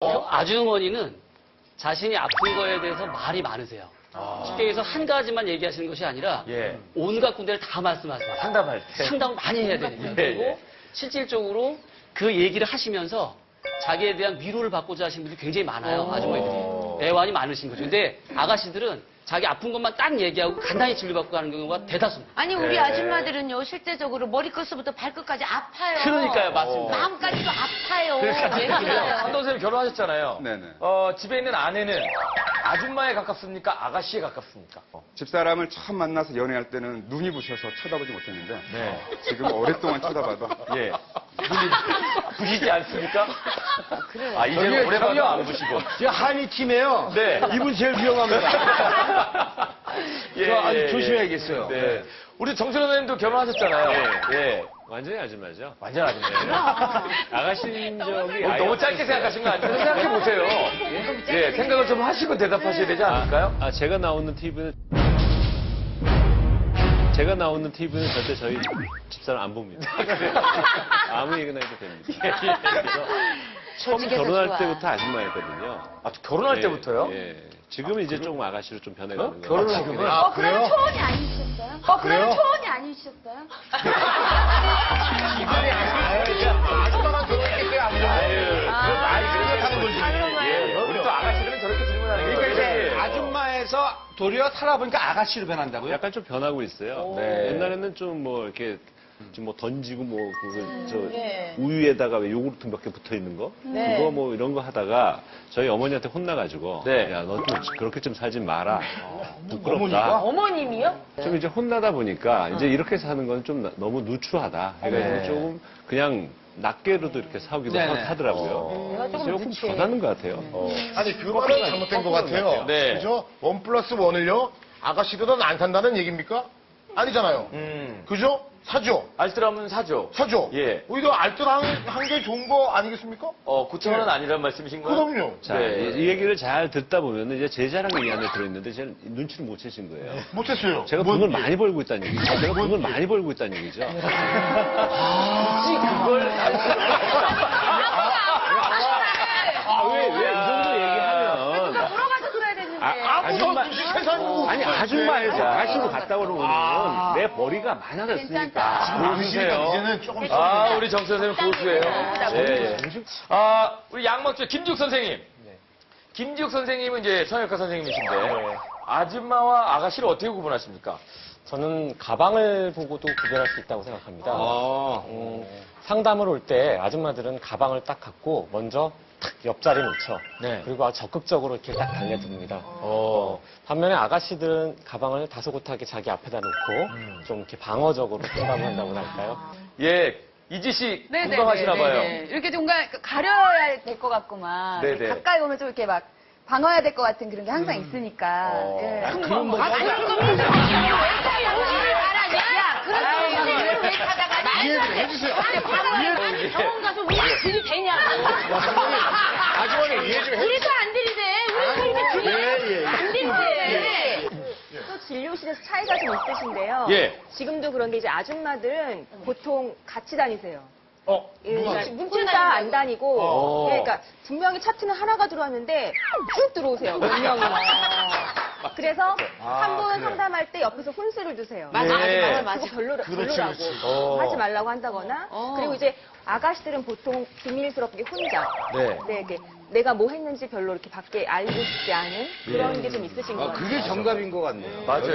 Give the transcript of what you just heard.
그 아주머니는 자신이 아픈 거에 대해서 말이 많으세요. 쉽게 해서 한 가지만 얘기하시는 것이 아니라 예. 온갖 군데를 다 말씀하세요. 상담할 때. 상담을 많이 해야 되거든요. 예, 그리고 예. 실질적으로 그 얘기를 하시면서 자기에 대한 위로를 받고자 하시는 분들이 굉장히 많아요. 아주머니들이. 애환이 많으신 거죠. 근데 아가씨들은 자기 아픈 것만 딱 얘기하고 간단히 진료받고 가는 경우가 대다수입니다. 아니 우리 네. 아줌마들은요 실제적으로 머리끝부터 발끝까지 아파요. 그러니까요, 맞습니다. 마음까지도 아파요. 왜 한도 그래요? 선생님 결혼하셨잖아요. 네네. 어, 집에 있는 아내는 아줌마에 가깝습니까? 아가씨에 가깝습니까? 집사람을 처음 만나서 연애할 때는 눈이 부셔서 쳐다보지 못했는데 네. 지금 오랫동안 쳐다봐도 예. 눈이 부시지 않습니까? 아, 이제는 오래 봐도 안 부시고. 지금 한이 팀이에요. 네. 이분 제일 위험합니다. 예, 저 아주 예, 예. 조심해야겠어요. 네. 우리 정철 선생님도 결혼하셨잖아요. 예. 완전히 아줌마죠. 완전 아줌마예요. 아가씨인 적이 어, 너무 짧게. 생각하신 거 아니에요? 생각해 보세요. 예, 생각을 좀 하시고 대답하셔야 되지 않을까요? 아, 제가 나오는 TV는 제가 나오는 TV는 절대 저희 집사람 안 봅니다. 아무 얘기나 해도 됩니다. 그래서 처음 결혼할 좋아. 때부터 아줌마였거든요. 아, 결혼할 예, 때부터요? 예. 지금은 이제 조금 아가씨로 좀 변해가는 거예요. 결혼을 지금은? 어, 그러면 초혼이 아니셨어요? 어, 그러면 초혼이 아니셨어요? 아줌마에서 도리어 살아보니까 아가씨로 변한다고요? 약간 좀 변하고 있어요. 네. 옛날에는 좀 뭐 이렇게 좀뭐 던지고 뭐 그거 저 네. 우유에다가 왜 요구르트 몇 개 붙어 있는 거 네. 그거 뭐 이런 거 하다가 저희 어머니한테 혼나가지고 네. 야 너 좀 그렇게 좀 살지 마라 부끄럽다. 어머님이요? 좀 이제 혼나다 보니까 이제 이렇게 사는 건 좀 너무 누추하다. 해가지고 네. 조금 그냥 낮게로도 이렇게 사오기도 네네. 하- 하더라고요. 그래서 조금 변하는 것 같아요. 아니 그거는 잘못된 것 같아요. 네. 그죠? 원 플러스 원을요 아가씨들은 안 산다는 얘기입니까? 아니잖아요. 음. 그죠? 사죠. 알뜰하면 사죠. 사죠. 예. 오히려 알뜰한 게 좋은 거 아니겠습니까? 어, 9천원은 아니란 말씀이신 거예요? 그럼요. 자, 네. 이, 이 얘기를 잘 듣다 보면 이제 제 자랑이 이 안에 들어있는데 제가 눈치를 못 채신 거예요. 못했어요. 제가 뭔 돈을 일? 많이 벌고 있다는 얘기죠. 제가 돈을 많이 벌고 있다는 얘기죠. 그걸. 아, 왜, 왜 이 정도 얘기하면. 물어봐서 그래야 되는데. 아, 아줌마, 아니, 아줌마에서 자. 아가씨로 갔다 그러면 내 머리가 많아졌으니까. 그러시니까 이제는 조금 아, 우리 정 선생님 고수예요. 예, 예. 아, 우리 양막주 김지욱 선생님. 김지욱 선생님은 이제 성형외과 선생님이신데 아줌마와 아가씨를 어떻게 구분하십니까? 저는 가방을 보고도 구별할 수 있다고 생각합니다. 아. 음, 상담을 올 때 아줌마들은 가방을 딱 갖고 먼저 탁 옆자리에 놓죠. 네. 그리고 아주 적극적으로 이렇게 딱 달려듭니다. 어. 반면에 아가씨들은 가방을 다소곳하게 자기 앞에다 놓고 음. 좀 이렇게 방어적으로 한다고 할까요? 예, 이지 씨 네네네. 공감하시나 봐요. 이렇게 좀 뭔가 가려야 될 것 같구만. 네네. 가까이 오면 좀 이렇게 막 방어해야 될 것 같은 그런 게 항상 있으니까. 어. 예. 그럼 뭐, 아, 아니, 그럼 야, 그런 소리를 왜 찾아가냐? 이해를 해주세요. 아니 병원 가서 왜들이 되냐고. 아주머니 이해 좀 해주세요. 우리도 안 들이대. 우리도 이렇게 들이 안 들이대. 또 진료실에서 차이가 좀 있으신데요. 예. 지금도 그런 게 이제 아줌마들은 보통 같이 다니세요. 어, 예, 누가? 그러니까 혼자 안 다니고, 어. 예, 그러니까 분명히 차트는 하나가 들어왔는데 쭉 들어오세요. 몇 명이나. 그래서 한분 상담할 때 옆에서 혼수를 두세요. 맞아, 예. 맞아, 맞아, 그거 별로, 그렇지, 별로라고 그렇지. 어. 하지 말라고 한다거나 어. 그리고 이제 아가씨들은 보통 비밀스럽게 혼자 네. 네, 이렇게 내가 뭐 했는지 별로 이렇게 밖에 알고 싶지 않은 그런 게 좀 있으신 것 아, 같아요. 그게 정답인 것 같네요. 맞아요.